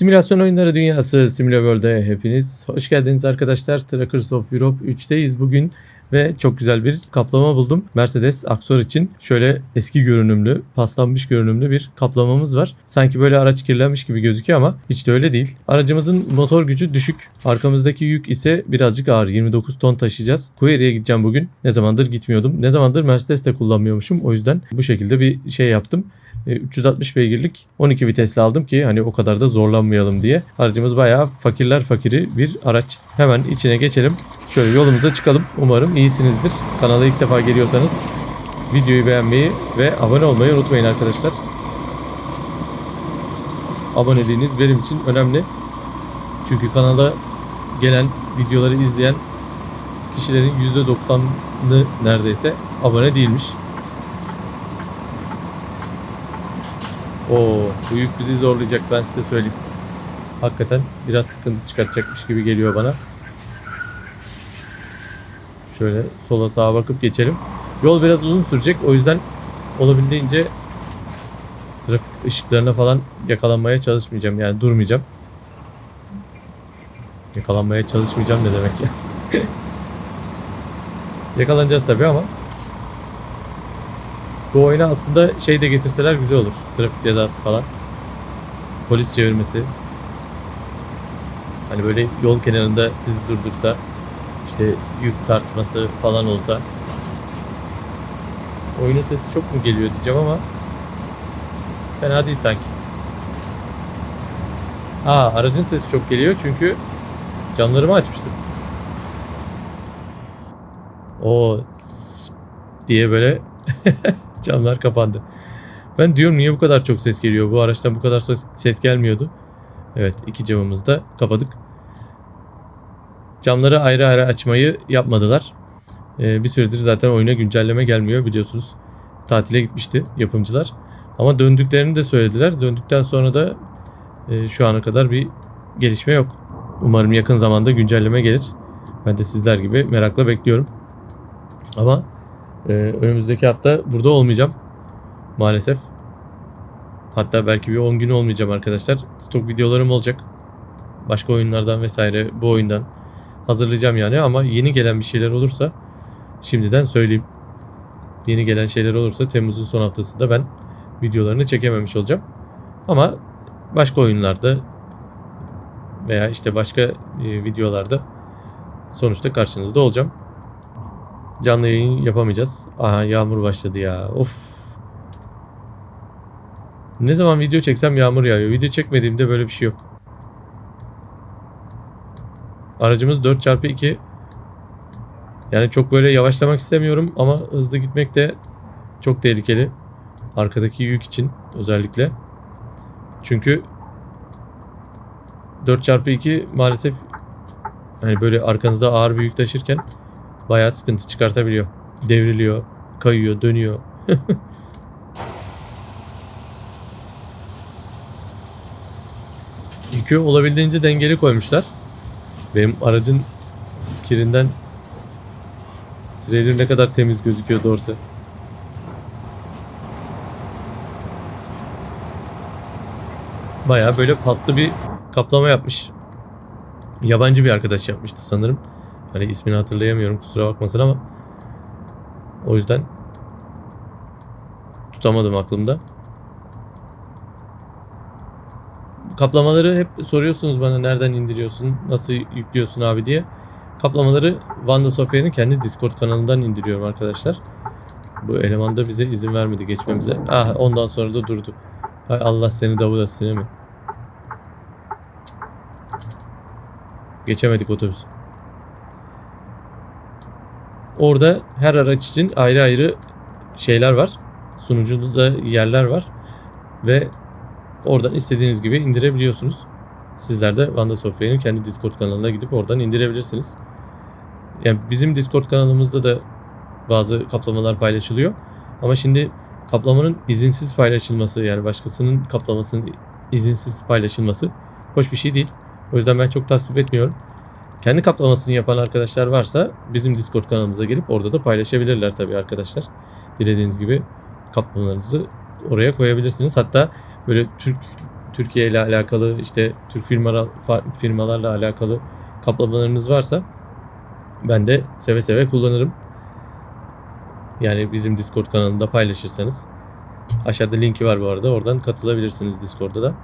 Simülasyon oyunları dünyası SimulaWorld'e hepiniz hoş geldiniz arkadaşlar. Trackers of Europe 3'teyiz bugün ve çok güzel bir kaplama buldum. Mercedes Aksor için şöyle eski görünümlü, paslanmış görünümlü bir kaplamamız var. Sanki böyle araç kirlenmiş gibi gözüküyor ama hiç de öyle değil. Aracımızın motor gücü düşük. Arkamızdaki yük ise birazcık ağır. 29 ton taşıyacağız. Query'e gideceğim bugün. Ne zamandır gitmiyordum. Ne zamandır Mercedes de kullanmıyormuşum. O yüzden bu şekilde bir şey yaptım. E, 360 beygirlik 12 vitesli aldım ki hani o kadar da zorlanmayalım diye. Aracımız bayağı fakirler fakiri bir araç. Hemen içine geçelim. Şöyle yolumuza çıkalım. Umarım iyisinizdir. Kanala ilk defa geliyorsanız videoyu beğenmeyi ve abone olmayı unutmayın arkadaşlar. Aboneliğiniz benim için önemli. Çünkü kanala gelen videoları izleyen kişilerin %90'ı neredeyse abone değilmiş. Oo, bu yük bizi zorlayacak ben size söyleyeyim. Hakikaten biraz sıkıntı çıkartacakmış gibi geliyor bana. Şöyle sola sağa bakıp geçelim. Yol biraz uzun sürecek o yüzden olabildiğince trafik ışıklarına falan yakalanmaya çalışmayacağım yani durmayacağım. Yakalanmaya çalışmayacağım ne demek ya. Yakalanacağız tabii ama bu oyuna aslında şey de getirseler güzel olur. Trafik cezası falan. Polis çevirmesi. Hani böyle yol kenarında sizi durdursa işte yük tartması falan olsa oyunun sesi çok mu geliyor diyeceğim ama fena değil sanki. Aa aracın sesi çok geliyor çünkü camlarımı açmıştım. O diye böyle Camlar kapandı. Ben diyorum niye bu kadar çok ses geliyor? Bu araçtan bu kadar ses, gelmiyordu. Evet iki camımızı da kapadık. Camları ayrı ayrı açmayı yapmadılar. Ee, bir süredir zaten oyuna güncelleme gelmiyor biliyorsunuz. Tatile gitmişti yapımcılar. Ama döndüklerini de söylediler. Döndükten sonra da e, şu ana kadar bir gelişme yok. Umarım yakın zamanda güncelleme gelir. Ben de sizler gibi merakla bekliyorum. Ama ee, önümüzdeki hafta burada olmayacağım. Maalesef. Hatta belki bir 10 gün olmayacağım arkadaşlar. Stok videolarım olacak. Başka oyunlardan vesaire bu oyundan hazırlayacağım yani ama yeni gelen bir şeyler olursa şimdiden söyleyeyim. Yeni gelen şeyler olursa Temmuz'un son haftasında ben videolarını çekememiş olacağım. Ama başka oyunlarda veya işte başka e, videolarda sonuçta karşınızda olacağım. Canlı yayın yapamayacağız. Aha yağmur başladı ya. Of. Ne zaman video çeksem yağmur yağıyor. Video çekmediğimde böyle bir şey yok. Aracımız 4x2. Yani çok böyle yavaşlamak istemiyorum ama hızlı gitmek de çok tehlikeli. Arkadaki yük için özellikle. Çünkü 4x2 maalesef hani böyle arkanızda ağır bir yük taşırken bayağı sıkıntı çıkartabiliyor. Devriliyor, kayıyor, dönüyor. Yükü olabildiğince dengeli koymuşlar. Benim aracın kirinden trailer ne kadar temiz gözüküyor doğrusu. Baya böyle paslı bir kaplama yapmış. Yabancı bir arkadaş yapmıştı sanırım. Hani ismini hatırlayamıyorum kusura bakmasın ama o yüzden tutamadım aklımda. Kaplamaları hep soruyorsunuz bana nereden indiriyorsun, nasıl yüklüyorsun abi diye. Kaplamaları Vanda Sofya'nın kendi Discord kanalından indiriyorum arkadaşlar. Bu eleman da bize izin vermedi geçmemize. Ah ondan sonra da durdu. Hay Allah seni davula mi? Geçemedik otobüs. Orada her araç için ayrı ayrı şeyler var. Sunucuda yerler var. Ve oradan istediğiniz gibi indirebiliyorsunuz. Sizler de Vanda Software'in kendi Discord kanalına gidip oradan indirebilirsiniz. Yani bizim Discord kanalımızda da bazı kaplamalar paylaşılıyor. Ama şimdi kaplamanın izinsiz paylaşılması yani başkasının kaplamasının izinsiz paylaşılması hoş bir şey değil. O yüzden ben çok tasvip etmiyorum. Kendi kaplamasını yapan arkadaşlar varsa bizim Discord kanalımıza gelip orada da paylaşabilirler tabii arkadaşlar. Dilediğiniz gibi kaplamalarınızı oraya koyabilirsiniz. Hatta böyle Türk Türkiye ile alakalı işte Türk firmalar, firmalarla alakalı kaplamalarınız varsa ben de seve seve kullanırım. Yani bizim Discord kanalında paylaşırsanız. Aşağıda linki var bu arada. Oradan katılabilirsiniz Discord'da da.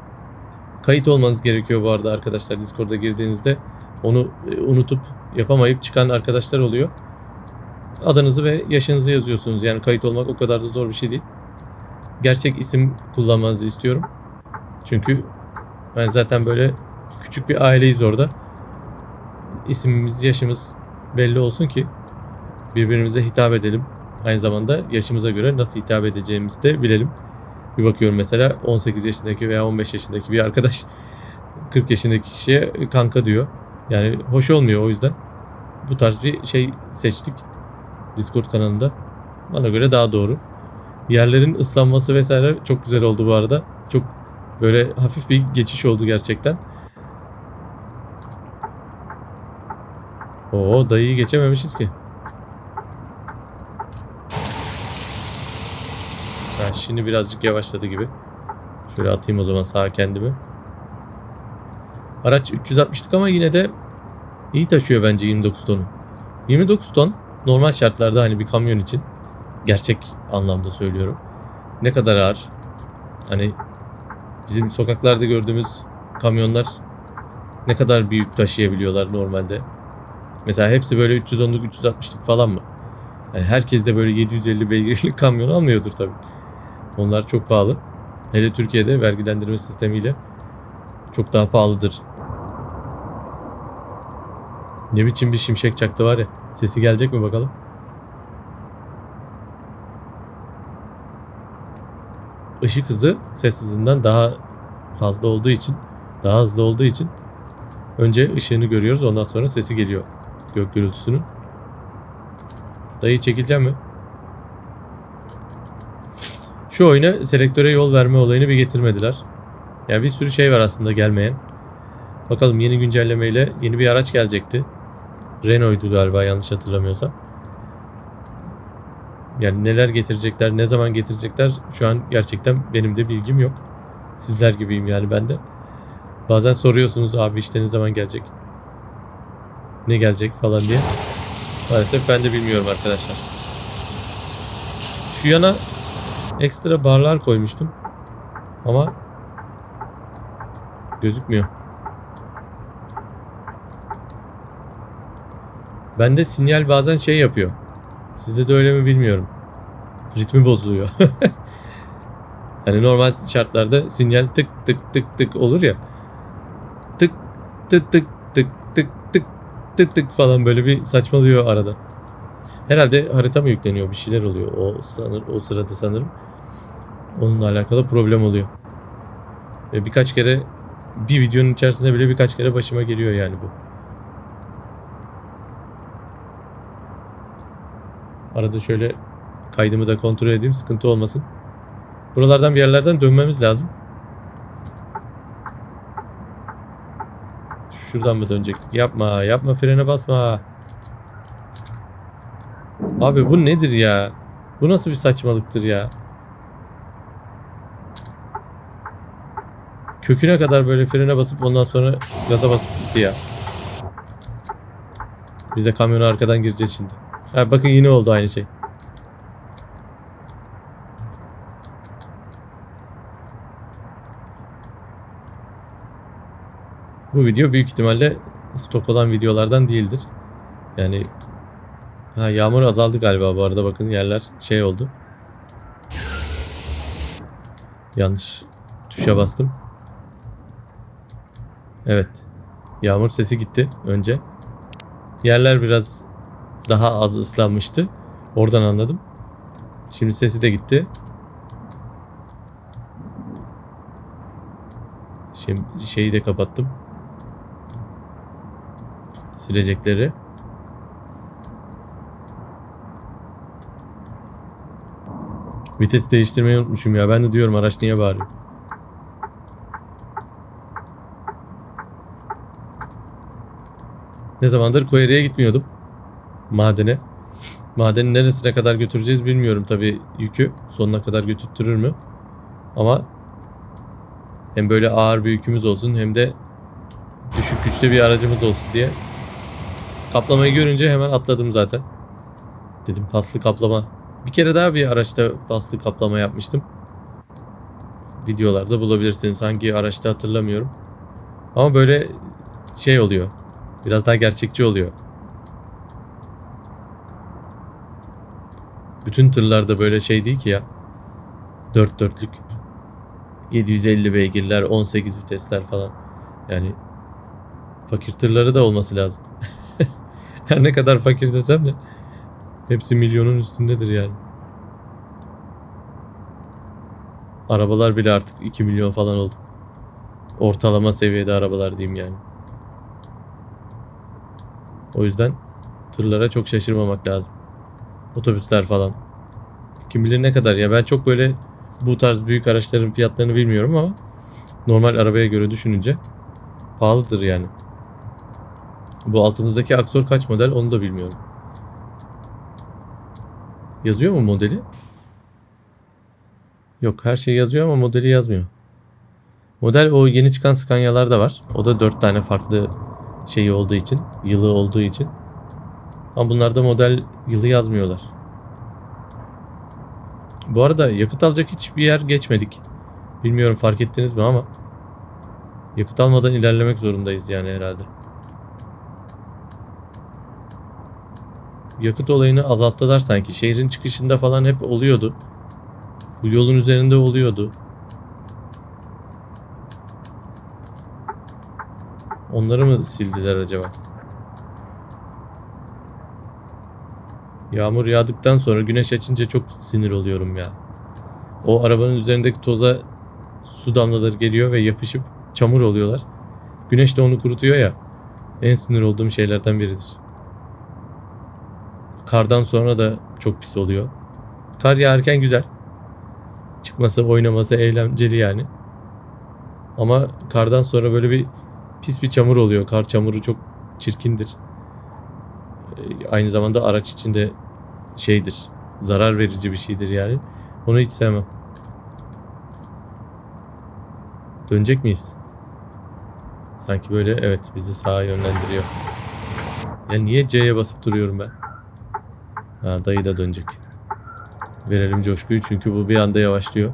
Kayıt olmanız gerekiyor bu arada arkadaşlar. Discord'a girdiğinizde onu e, unutup yapamayıp çıkan arkadaşlar oluyor. Adınızı ve yaşınızı yazıyorsunuz. Yani kayıt olmak o kadar da zor bir şey değil. Gerçek isim kullanmanızı istiyorum. Çünkü ben zaten böyle küçük bir aileyiz orada. İsmimiz, yaşımız belli olsun ki birbirimize hitap edelim. Aynı zamanda yaşımıza göre nasıl hitap edeceğimizi de bilelim. Bir bakıyorum mesela 18 yaşındaki veya 15 yaşındaki bir arkadaş 40 yaşındaki kişiye kanka diyor. Yani hoş olmuyor o yüzden. Bu tarz bir şey seçtik. Discord kanalında. Bana göre daha doğru. Yerlerin ıslanması vesaire çok güzel oldu bu arada. Çok böyle hafif bir geçiş oldu gerçekten. Oo dayıyı geçememişiz ki. Ha, şimdi birazcık yavaşladı gibi. Şöyle atayım o zaman sağa kendimi. Araç 360'lık ama yine de iyi taşıyor bence 29 tonu. 29 ton normal şartlarda hani bir kamyon için gerçek anlamda söylüyorum. Ne kadar ağır. Hani bizim sokaklarda gördüğümüz kamyonlar ne kadar büyük taşıyabiliyorlar normalde. Mesela hepsi böyle 310'luk 360'lık falan mı? Yani herkes de böyle 750 beygirlik kamyon almıyordur tabii. Onlar çok pahalı. Hele Türkiye'de vergilendirme sistemiyle çok daha pahalıdır. Ne biçim bir şimşek çaktı var ya. Sesi gelecek mi bakalım? Işık hızı ses hızından daha fazla olduğu için, daha hızlı olduğu için önce ışığını görüyoruz ondan sonra sesi geliyor. Gök gürültüsünün. Dayı çekileceğim mi? Şu oyuna selektöre yol verme olayını bir getirmediler. Yani bir sürü şey var aslında gelmeyen. Bakalım yeni güncellemeyle yeni bir araç gelecekti. Renault'du galiba yanlış hatırlamıyorsam. Yani neler getirecekler, ne zaman getirecekler şu an gerçekten benim de bilgim yok. Sizler gibiyim yani ben de. Bazen soruyorsunuz abi işte ne zaman gelecek? Ne gelecek falan diye. Maalesef ben de bilmiyorum arkadaşlar. Şu yana ekstra barlar koymuştum. Ama gözükmüyor. Bende sinyal bazen şey yapıyor. Sizde de öyle mi bilmiyorum. Ritmi bozuluyor. hani normal şartlarda sinyal tık tık tık tık olur ya. Tık tık tık tık tık tık tık tık falan böyle bir saçmalıyor arada. Herhalde harita mı yükleniyor bir şeyler oluyor o sanır o sırada sanırım. Onunla alakalı problem oluyor. Ve birkaç kere bir videonun içerisinde bile birkaç kere başıma geliyor yani bu. Arada şöyle kaydımı da kontrol edeyim sıkıntı olmasın. Buralardan bir yerlerden dönmemiz lazım. Şuradan mı dönecektik? Yapma yapma frene basma. Abi bu nedir ya? Bu nasıl bir saçmalıktır ya? Köküne kadar böyle frene basıp ondan sonra gaza basıp gitti ya. Biz de kamyona arkadan gireceğiz şimdi. Ha, bakın yine oldu aynı şey. Bu video büyük ihtimalle stok olan videolardan değildir. Yani ha, yağmur azaldı galiba bu arada bakın yerler şey oldu. Yanlış tuşa bastım. Evet. Yağmur sesi gitti önce. Yerler biraz daha az ıslanmıştı. Oradan anladım. Şimdi sesi de gitti. Şimdi şeyi de kapattım. Silecekleri. Vites değiştirmeyi unutmuşum ya. Ben de diyorum araç niye bağırıyor. Ne zamandır Koyeri'ye gitmiyordum. Madene. Madenin neresine kadar götüreceğiz bilmiyorum tabi yükü. Sonuna kadar götürtürür mü? Ama Hem böyle ağır bir yükümüz olsun hem de düşük güçlü bir aracımız olsun diye. Kaplamayı görünce hemen atladım zaten. Dedim paslı kaplama. Bir kere daha bir araçta paslı kaplama yapmıştım. Videolarda bulabilirsiniz. Hangi araçta hatırlamıyorum. Ama böyle şey oluyor. Biraz daha gerçekçi oluyor. Bütün tırlarda böyle şey değil ki ya. Dört dörtlük. 750 beygirler, 18 vitesler falan. Yani fakir tırları da olması lazım. Her ne kadar fakir desem de hepsi milyonun üstündedir yani. Arabalar bile artık 2 milyon falan oldu. Ortalama seviyede arabalar diyeyim yani. O yüzden tırlara çok şaşırmamak lazım. Otobüsler falan. Kim bilir ne kadar ya ben çok böyle bu tarz büyük araçların fiyatlarını bilmiyorum ama normal arabaya göre düşününce pahalıdır yani. Bu altımızdaki Aksor kaç model onu da bilmiyorum. Yazıyor mu modeli? Yok her şey yazıyor ama modeli yazmıyor. Model o yeni çıkan Scania'lar da var. O da 4 tane farklı şeyi olduğu için, yılı olduğu için. Ama bunlarda model yılı yazmıyorlar. Bu arada yakıt alacak hiçbir yer geçmedik. Bilmiyorum fark ettiniz mi ama yakıt almadan ilerlemek zorundayız yani herhalde. Yakıt olayını azalttılar sanki. Şehrin çıkışında falan hep oluyordu. Bu yolun üzerinde oluyordu. Onları mı sildiler acaba? Yağmur yağdıktan sonra güneş açınca çok sinir oluyorum ya. O arabanın üzerindeki toza su damlaları geliyor ve yapışıp çamur oluyorlar. Güneş de onu kurutuyor ya. En sinir olduğum şeylerden biridir. Kardan sonra da çok pis oluyor. Kar yağarken güzel. Çıkması, oynaması eğlenceli yani. Ama kardan sonra böyle bir pis bir çamur oluyor. Kar çamuru çok çirkindir. Aynı zamanda araç içinde şeydir. Zarar verici bir şeydir yani. Onu hiç sevmem. Dönecek miyiz? Sanki böyle evet bizi sağa yönlendiriyor. Ya niye C'ye basıp duruyorum ben? Ha dayı da dönecek. Verelim coşkuyu çünkü bu bir anda yavaşlıyor.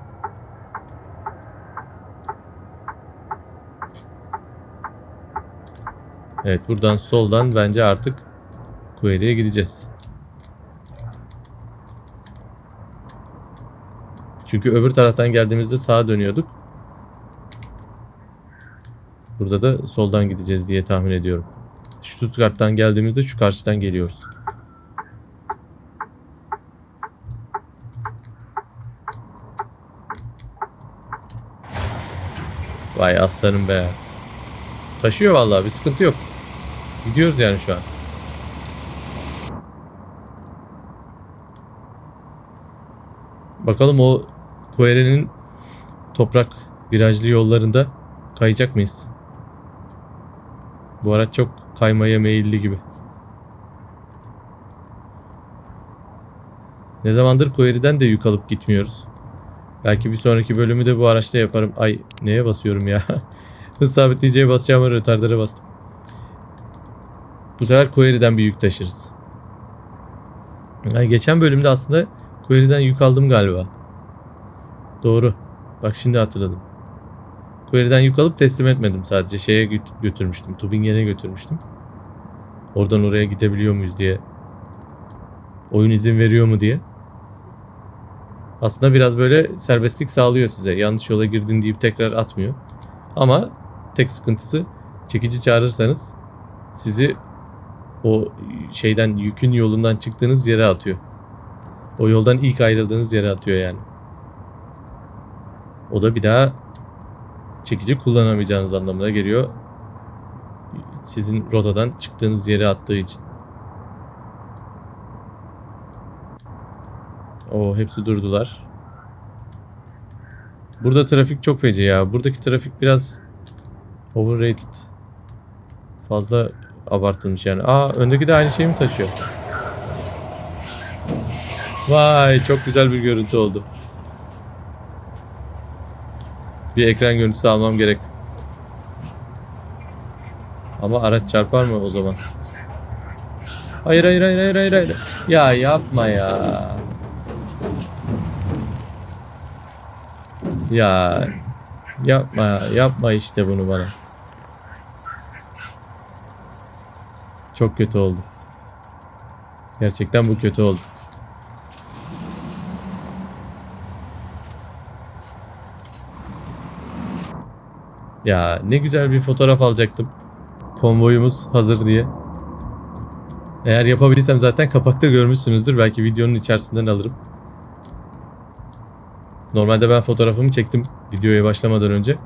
Evet buradan soldan bence artık Query'e gideceğiz. Çünkü öbür taraftan geldiğimizde sağa dönüyorduk. Burada da soldan gideceğiz diye tahmin ediyorum. Stuttgart'tan geldiğimizde şu karşıdan geliyoruz. Vay aslanım be. Taşıyor vallahi bir sıkıntı yok. Gidiyoruz yani şu an. Bakalım o Koere'nin toprak virajlı yollarında kayacak mıyız? Bu araç çok kaymaya meyilli gibi. Ne zamandır Koeri'den de yük alıp gitmiyoruz. Belki bir sonraki bölümü de bu araçta yaparım. Ay neye basıyorum ya? Hız sabitleyiciye basacağım ama rötardara bastım. Bu sefer Koeri'den bir yük taşırız. Yani geçen bölümde aslında Query'den yük aldım galiba. Doğru. Bak şimdi hatırladım. Query'den yük alıp teslim etmedim sadece. Şeye göt- götürmüştüm. Tübingen'e götürmüştüm. Oradan oraya gidebiliyor muyuz diye. Oyun izin veriyor mu diye. Aslında biraz böyle serbestlik sağlıyor size. Yanlış yola girdin deyip tekrar atmıyor. Ama tek sıkıntısı çekici çağırırsanız sizi o şeyden yükün yolundan çıktığınız yere atıyor. O yoldan ilk ayrıldığınız yere atıyor yani. O da bir daha çekici kullanamayacağınız anlamına geliyor. Sizin rotadan çıktığınız yere attığı için. O hepsi durdular. Burada trafik çok feci ya. Buradaki trafik biraz overrated. Fazla abartılmış yani. Aa öndeki de aynı şeyi mi taşıyor? Vay çok güzel bir görüntü oldu. Bir ekran görüntüsü almam gerek. Ama araç çarpar mı o zaman? Hayır hayır hayır hayır hayır. hayır. Ya yapma ya. Ya yapma yapma işte bunu bana. Çok kötü oldu. Gerçekten bu kötü oldu. Ya ne güzel bir fotoğraf alacaktım. Konvoyumuz hazır diye. Eğer yapabilirsem zaten kapakta görmüşsünüzdür. Belki videonun içerisinden alırım. Normalde ben fotoğrafımı çektim videoya başlamadan önce.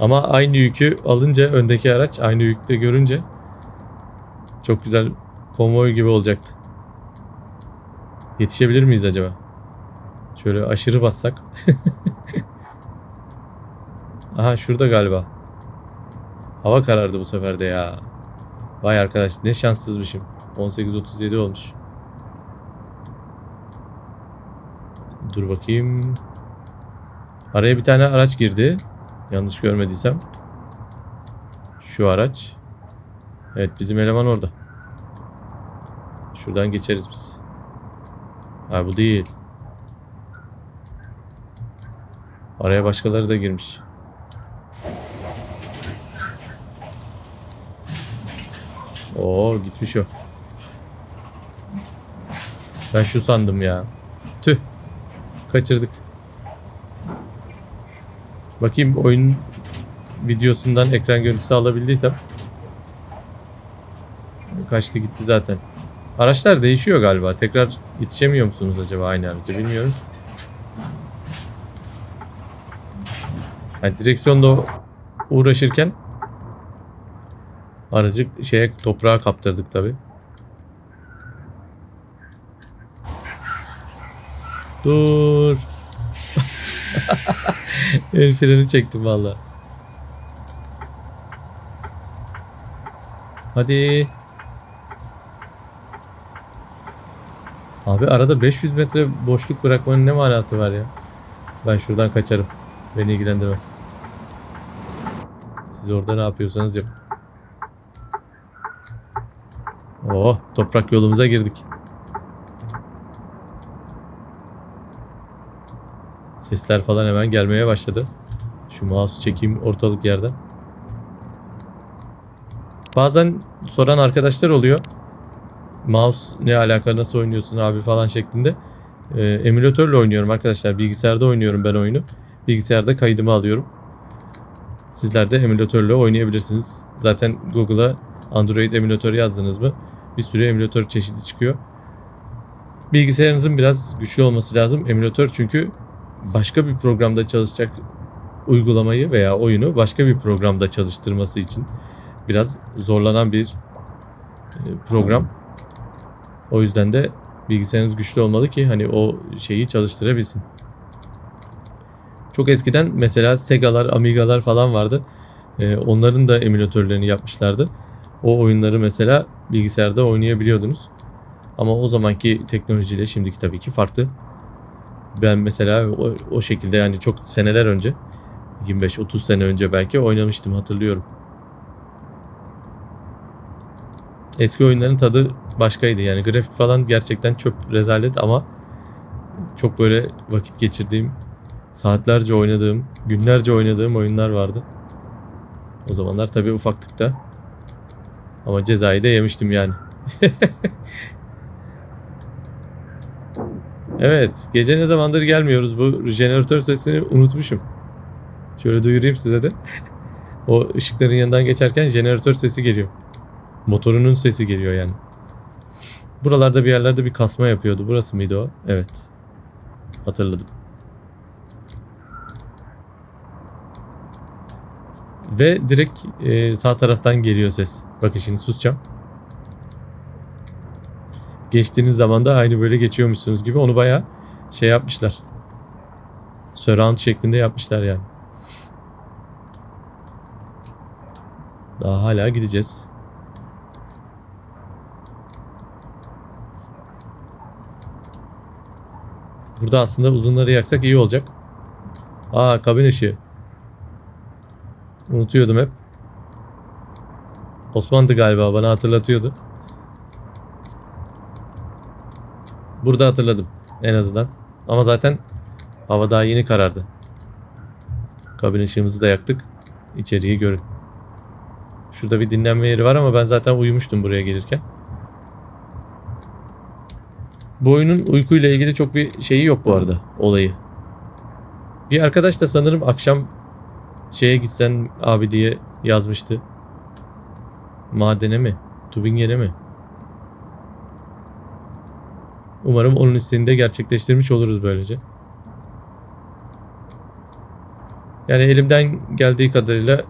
Ama aynı yükü alınca öndeki araç aynı yükte görünce çok güzel konvoy gibi olacaktı. Yetişebilir miyiz acaba? Şöyle aşırı bassak. Aha şurada galiba. Hava karardı bu sefer de ya. Vay arkadaş ne şanssızmışım. 18.37 olmuş. Dur bakayım. Araya bir tane araç girdi. Yanlış görmediysem. Şu araç. Evet bizim eleman orada. Şuradan geçeriz biz. Ha bu değil. Araya başkaları da girmiş. Oo gitmiş o. Ben şu sandım ya. Tüh. Kaçırdık. Bakayım oyun videosundan ekran görüntüsü alabildiysem. Kaçtı gitti zaten. Araçlar değişiyor galiba. Tekrar yetişemiyor musunuz acaba aynı araca bilmiyorum. Yani direksiyonda uğraşırken aracı şeye toprağa kaptırdık tabi. Dur. El freni çektim valla. Hadi. Abi arada 500 metre boşluk bırakmanın ne manası var ya? Ben şuradan kaçarım. Beni ilgilendirmez. Siz orada ne yapıyorsanız yapın. Oh toprak yolumuza girdik. Sesler falan hemen gelmeye başladı. Şu mouse'u çekeyim ortalık yerden. Bazen soran arkadaşlar oluyor. Mouse ne alaka nasıl oynuyorsun abi falan şeklinde. Ee, emülatörle oynuyorum arkadaşlar. Bilgisayarda oynuyorum ben oyunu. Bilgisayarda kaydımı alıyorum. Sizler de emülatörle oynayabilirsiniz. Zaten Google'a Android emülatör yazdınız mı bir sürü emülatör çeşidi çıkıyor. Bilgisayarınızın biraz güçlü olması lazım. Emülatör çünkü başka bir programda çalışacak uygulamayı veya oyunu başka bir programda çalıştırması için biraz zorlanan bir e, program. O yüzden de bilgisayarınız güçlü olmalı ki hani o şeyi çalıştırabilsin. Çok eskiden mesela Sega'lar, Amiga'lar falan vardı. Ee, onların da emülatörlerini yapmışlardı. O oyunları mesela bilgisayarda oynayabiliyordunuz. Ama o zamanki teknolojiyle şimdiki tabii ki farklı. Ben mesela o, o şekilde yani çok seneler önce 25-30 sene önce belki oynamıştım hatırlıyorum. Eski oyunların tadı başkaydı yani grafik falan gerçekten çöp rezalet ama çok böyle vakit geçirdiğim saatlerce oynadığım günlerce oynadığım oyunlar vardı. O zamanlar tabii ufaktıkta ama cezayı da yemiştim yani. evet. Gece ne zamandır gelmiyoruz. Bu jeneratör sesini unutmuşum. Şöyle duyurayım size de. o ışıkların yanından geçerken jeneratör sesi geliyor. Motorunun sesi geliyor yani. Buralarda bir yerlerde bir kasma yapıyordu. Burası mıydı o? Evet. Hatırladım. Ve direkt e, sağ taraftan geliyor ses. Bakın şimdi susacağım. Geçtiğiniz zaman da aynı böyle geçiyormuşsunuz gibi onu baya şey yapmışlar. Surround şeklinde yapmışlar yani. Daha hala gideceğiz. Burada aslında uzunları yaksak iyi olacak. Aa kabin ışığı. Unutuyordum hep. Osman'dı galiba bana hatırlatıyordu. Burada hatırladım en azından. Ama zaten hava daha yeni karardı. Kabin ışığımızı da yaktık. İçeriği görün. Şurada bir dinlenme yeri var ama ben zaten uyumuştum buraya gelirken. Bu oyunun uykuyla ilgili çok bir şeyi yok bu arada olayı. Bir arkadaş da sanırım akşam şeye gitsen abi diye yazmıştı. Madene mi? Tübingen'e mi? Umarım onun isteğini de gerçekleştirmiş oluruz böylece. Yani elimden geldiği kadarıyla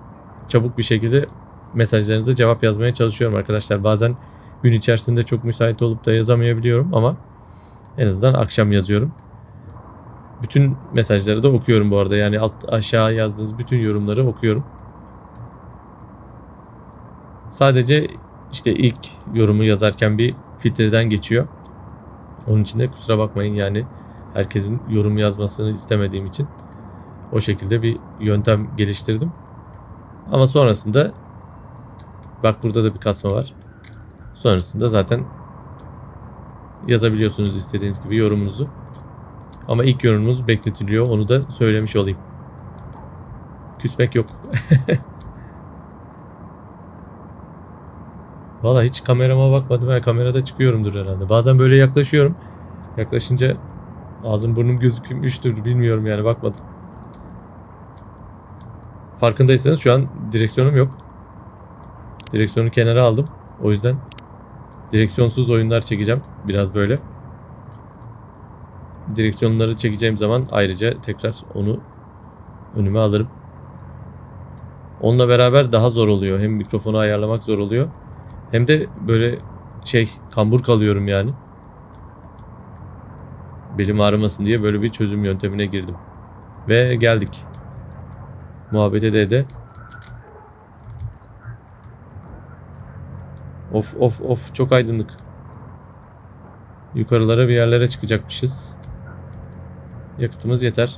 çabuk bir şekilde mesajlarınıza cevap yazmaya çalışıyorum arkadaşlar. Bazen gün içerisinde çok müsait olup da yazamayabiliyorum ama en azından akşam yazıyorum. Bütün mesajları da okuyorum bu arada. Yani alt aşağı yazdığınız bütün yorumları okuyorum. Sadece işte ilk yorumu yazarken bir filtreden geçiyor. Onun için de kusura bakmayın yani herkesin yorum yazmasını istemediğim için o şekilde bir yöntem geliştirdim. Ama sonrasında bak burada da bir kasma var. Sonrasında zaten yazabiliyorsunuz istediğiniz gibi yorumunuzu. Ama ilk yorumunuz bekletiliyor. Onu da söylemiş olayım. Küsmek yok. Valla hiç kamerama bakmadım. Ben kamerada çıkıyorumdur herhalde. Bazen böyle yaklaşıyorum. Yaklaşınca ağzım burnum gözükmüştür. Bilmiyorum yani bakmadım. Farkındaysanız şu an direksiyonum yok. Direksiyonu kenara aldım. O yüzden direksiyonsuz oyunlar çekeceğim. Biraz böyle. Direksiyonları çekeceğim zaman ayrıca tekrar onu önüme alırım. Onunla beraber daha zor oluyor. Hem mikrofonu ayarlamak zor oluyor. Hem de böyle şey kambur kalıyorum yani. Belim ağrımasın diye böyle bir çözüm yöntemine girdim. Ve geldik. Muhabbete de de. Of of of çok aydınlık. Yukarılara bir yerlere çıkacakmışız. Yakıtımız yeter.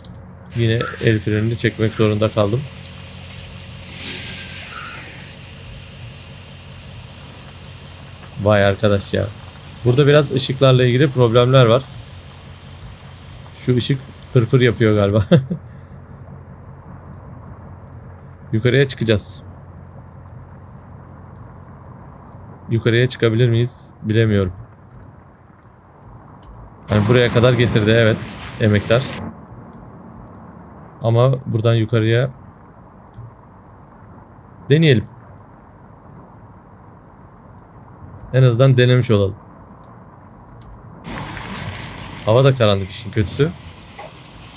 Yine el frenini çekmek zorunda kaldım. Vay arkadaş ya. Burada biraz ışıklarla ilgili problemler var. Şu ışık pırpır yapıyor galiba. Yukarıya çıkacağız. Yukarıya çıkabilir miyiz bilemiyorum. Yani buraya kadar getirdi evet emektar. Ama buradan yukarıya deneyelim. En azından denemiş olalım. Hava da karanlık işin kötüsü.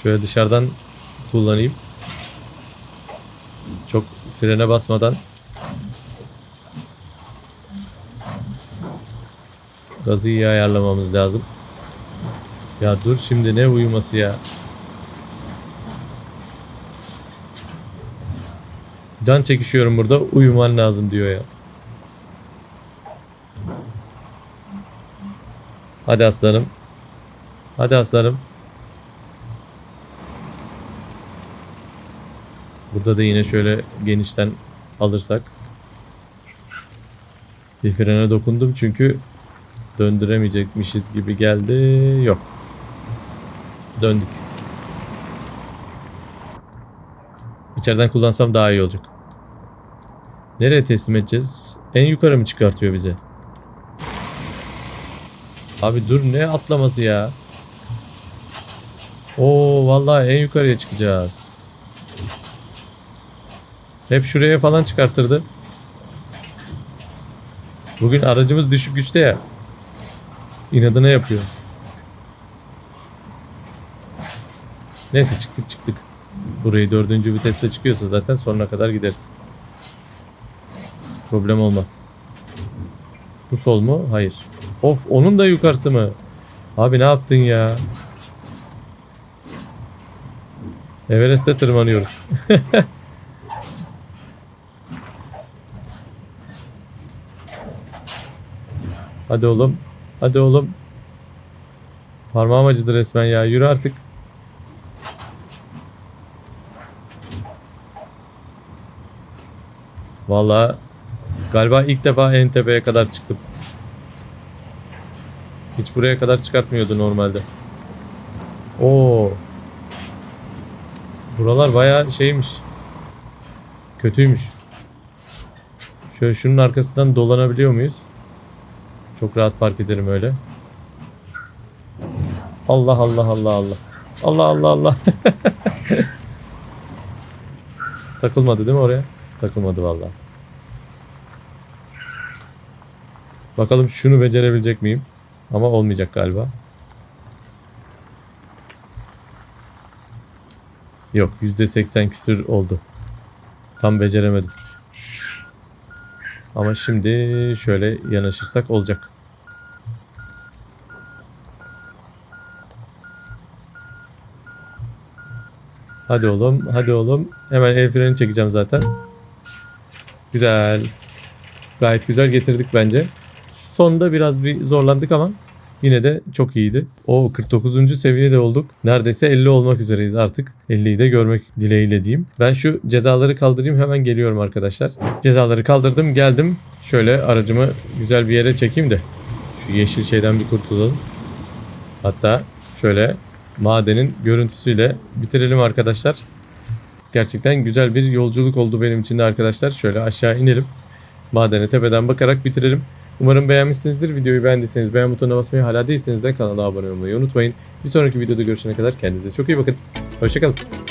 Şöyle dışarıdan kullanayım. Çok frene basmadan gazı iyi ayarlamamız lazım. Ya dur şimdi ne uyuması ya. Can çekişiyorum burada. Uyuman lazım diyor ya. Hadi aslanım. Hadi aslanım. Burada da yine şöyle genişten alırsak. Bir frene dokundum çünkü döndüremeyecekmişiz gibi geldi. Yok. Döndük. İçeriden kullansam daha iyi olacak. Nereye teslim edeceğiz? En yukarı mı çıkartıyor bize? Abi dur ne atlaması ya? Oo vallahi en yukarıya çıkacağız. Hep şuraya falan çıkartırdı. Bugün aracımız düşük güçte ya. İnadına yapıyor. Neyse çıktık çıktık. Burayı dördüncü viteste çıkıyorsa zaten sonuna kadar gideriz. Problem olmaz. Bu sol mu? Hayır. Of onun da yukarısı mı? Abi ne yaptın ya? Everest'e tırmanıyoruz. Hadi oğlum. Hadi oğlum. Parmağım acıdı resmen ya. Yürü artık. Vallahi galiba ilk defa en tepeye kadar çıktım. Hiç buraya kadar çıkartmıyordu normalde. Oo. Buralar bayağı şeymiş. Kötüymüş. Şöyle şunun arkasından dolanabiliyor muyuz? Çok rahat park ederim öyle. Allah Allah Allah Allah. Allah Allah Allah. Takılmadı değil mi oraya? Takılmadı vallahi. Bakalım şunu becerebilecek miyim? Ama olmayacak galiba. Yok %80 küsür oldu. Tam beceremedim. Ama şimdi şöyle yanaşırsak olacak. Hadi oğlum, hadi oğlum. Hemen el freni çekeceğim zaten. Güzel. Gayet güzel getirdik bence. Sonda biraz bir zorlandık ama yine de çok iyiydi. O 49. seviyede olduk. Neredeyse 50 olmak üzereyiz artık. 50'yi de görmek dileğiyle diyeyim. Ben şu cezaları kaldırayım hemen geliyorum arkadaşlar. Cezaları kaldırdım geldim. Şöyle aracımı güzel bir yere çekeyim de şu yeşil şeyden bir kurtulalım. Hatta şöyle madenin görüntüsüyle bitirelim arkadaşlar. Gerçekten güzel bir yolculuk oldu benim için de arkadaşlar. Şöyle aşağı inelim. Madene tepeden bakarak bitirelim. Umarım beğenmişsinizdir. Videoyu beğendiyseniz beğen butonuna basmayı hala değilseniz de kanala abone olmayı unutmayın. Bir sonraki videoda görüşene kadar kendinize çok iyi bakın. Hoşçakalın.